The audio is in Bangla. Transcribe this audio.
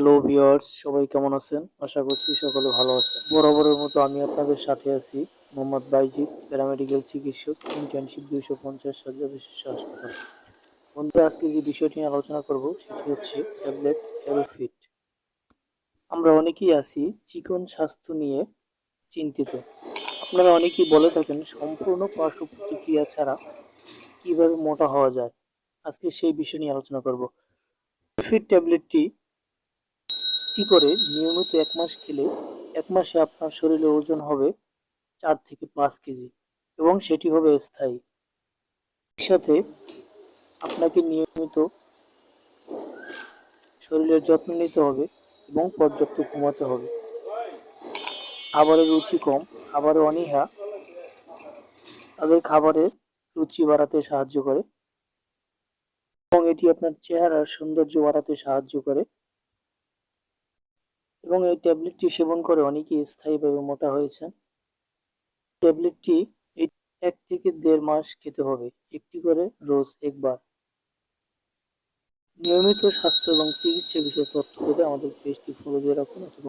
হ্যালো ভিউয়ার্স সবাই কেমন আছেন? আশা করছি সকলে ভালো আছেন। বরাবরের মতো আমি আপনাদের সাথে আছি মোহাম্মদ বাইজিৎ, প্যারামেডিক্যাল চিকিৎসক ইন্টার্নশিপ দুইশো পঞ্চাশ শয্যা বিশিষ্ট হাসপাতাল। বন্ধুরা, আজকে যে বিষয়টি নিয়ে আলোচনা করব, সেটি হচ্ছে ট্যাবলেট হেলফিট আমরা অনেকেই আছি চিকন স্বাস্থ্য নিয়ে চিন্তিত। আপনারা অনেকেই বলে থাকেন, সম্পূর্ণ পার্শ্ব প্রতিক্রিয়া ছাড়া কীভাবে মোটা হওয়া যায়? আজকে সেই বিষয় নিয়ে আলোচনা করব। ফিট ট্যাবলেটটি একটি করে? নিয়মিত এক মাস খেলে এক মাসে আপনার শরীরে ওজন হবে চার থেকে পাঁচ কেজি এবং সেটি হবে স্থায়ী। সাথে আপনাকে নিয়মিত শরীরের যত্ন নিতে হবে এবং পর্যাপ্ত ঘুমাতে হবে। খাবারের রুচি কম খাবারে অনীহা। তাদের খাবারের রুচি বাড়াতে সাহায্য করে এবং এটি আপনার চেহারার সৌন্দর্য বাড়াতে সাহায্য করে। এবং এই ট্যাবলেটটি সেবন করে অনেকেই স্থায়ীভাবে মোটা হয়েছেন। ট্যাবলেটটি এক থেকে দেড় মাস খেতে হবে, একটি করে রোজ একবার। নিয়মিত স্বাস্থ্য এবং চিকিৎসা বিষয়ে তথ্য পেতে আমাদের পেজটি ফলো দিয়ে রাখুন অথবা